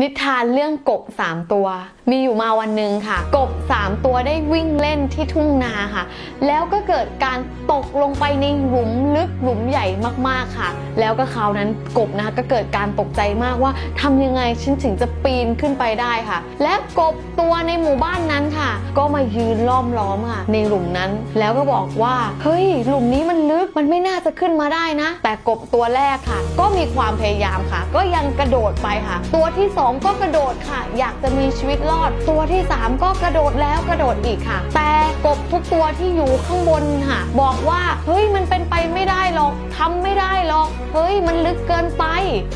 นิทานเรื่องกบ 3 ตัว มีอยู่มาวันหนึ่งค่ะ กบ 3 ตัวได้วิ่งเล่นที่ทุ่งนาค่ะ แล้วก็เกิดการตกลงไปในหลุมลึกหลุมใหญ่มากๆค่ะ แล้วก็คราวนั้นกบนะคะก็เกิดการตกใจมากว่าทำยังไงฉันถึงจะปีนขึ้นไปได้ค่ะ และกบตัวในหมู่บ้านนั้นค่ะ ก็มายืนล้อมล้อมค่ะ ในหลุมนั้นแล้วก็บอกว่า เฮ้ย หลุมนี้มันลึกมันไม่น่าจะขึ้นมาได้นะ แต่กบตัวแรกค่ะ ก็มีความพยายามค่ะ ก็ยังกระโดดไปค่ะ ตัวที่สองก็กระโดดค่ะ อยากจะมีชีวิตรอด ตัวที่สามก็กระโดดแล้วกระโดดอีกค่ะ แต่กบทุกตัวที่อยู่ข้างบนค่ะ บอกว่าเฮ้ยมันเป็นไปไม่ได้หรอกทำไม่ได้หรอก เฮ้ยมันลึกเกินไป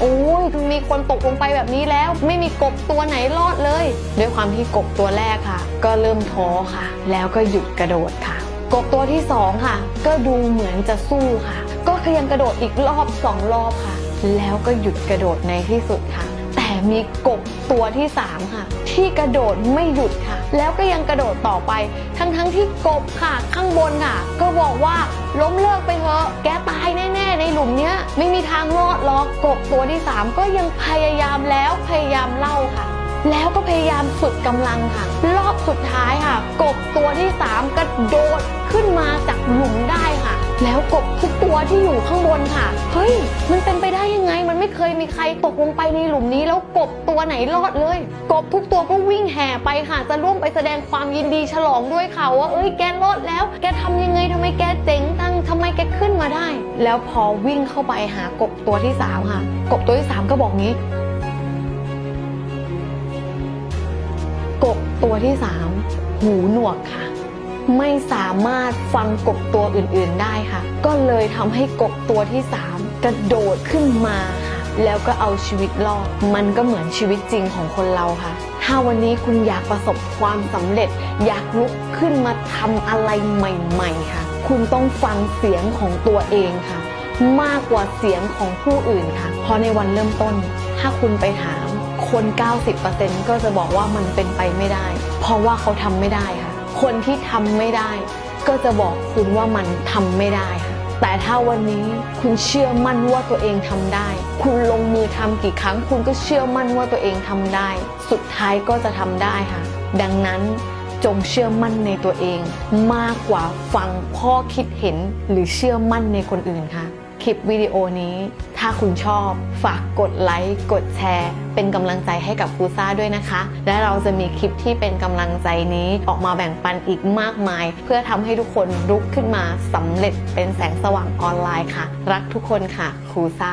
โอ้ยมีคนตกลงไปแบบนี้แล้ว ไม่มีกบตัวไหนรอดเลย ด้วยความที่กบตัวแรกค่ะ ก็เริ่มท้อค่ะ แล้วก็หยุดกระโดดค่ะกบตัวที่สองค่ะ ก็ดูเหมือนจะสู้ค่ะ ก็พยายามกระโดดอีกรอบสองรอบค่ะ แล้วก็หยุดกระโดดในที่สุดค่ะ มีกบตัวที่สามค่ะ ที่กระโดดไม่หยุดค่ะ แล้วก็ยังกระโดดต่อไป ทั้งๆที่กบค่ะข้างบนค่ะ ก็บอกว่าล้มเลิกไปเถอะแกตายแน่ๆในหลุมเนี้ย ไม่มีทางรอดหรอกกบตัวที่สามก็ยังพยายามแล้วพยายามเล่าค่ะแล้วก็พยายามสุดกำลังค่ะ รอบสุดท้ายค่ะ กบตัวที่ 3 กระโดดขึ้นมาจากหลุมได้ค่ะ แล้วกบทุกตัวที่อยู่ข้างบนค่ะ เฮ้ย มันเป็นไปได้ยังไง มันไม่เคยมีใครตกลงไปในหลุมนี้ แล้วกบตัวไหนรอดเลย กบทุกตัวก็วิ่งแห่ไปค่ะ จะร่วมไปแสดงความยินดีฉลองด้วยค่ะว่า เอ้ย แกรอดแล้ว แกทำยังไงทำไมแกเจ๋งจังทำไมแกขึ้นมาได้ แล้วพอวิ่งเข้าไปหากบตัวที่สามค่ะ กบตัวที่สามก็บอกงี้ กบตัวที่3หูหนวกค่ะ ไม่สามารถฟังกบตัวอื่นๆได้ค่ะ ก็เลยทำให้กบตัวที่ 3 กระโดดขึ้นมาค่ะ แล้วก็เอาชีวิตรอด มันก็เหมือนชีวิตจริงของคนเราค่ะ ถ้าวันนี้คุณอยากประสบความสำเร็จ อยากลุกขึ้นมาทำอะไรใหม่ๆค่ะ คุณต้องฟังเสียงของตัวเองค่ะ มากกว่าเสียงของผู้อื่นค่ะ เพราะในวันเริ่มต้น ถ้าคุณไปถามคน 90%ก็จะบอกว่ามันเป็นไปไม่ได้ เพราะว่าเขาทำไม่ได้ค่ะ คนที่ทำไม่ได้ ก็จะบอกคุณว่ามันทำไม่ได้ค่ะแต่ถ้าวันนี้คุณเชื่อมั่นว่าตัวเองทำได้ คุณลงมือทำกี่ครั้ง คุณก็เชื่อมั่นว่าตัวเองทำได้ สุดท้ายก็จะทำได้ค่ะ ดังนั้นจงเชื่อมั่นในตัวเอง มากกว่าฟังพ่อคิดเห็นหรือเชื่อมั่นในคนอื่นค่ะ คลิปวิดีโอนี้ ถ้าคุณชอบ ฝากกดไลค์กดแชร์ เป็นกำลังใจให้กับครูซ่าด้วยนะคะ และเราจะมีคลิปที่เป็นกำลังใจนี้ออกมาแบ่งปันอีกมากมาย เพื่อทำให้ทุกคนลุกขึ้นมาสำเร็จเป็นแสงสว่างออนไลน์ค่ะ รักทุกคนค่ะครูซ่า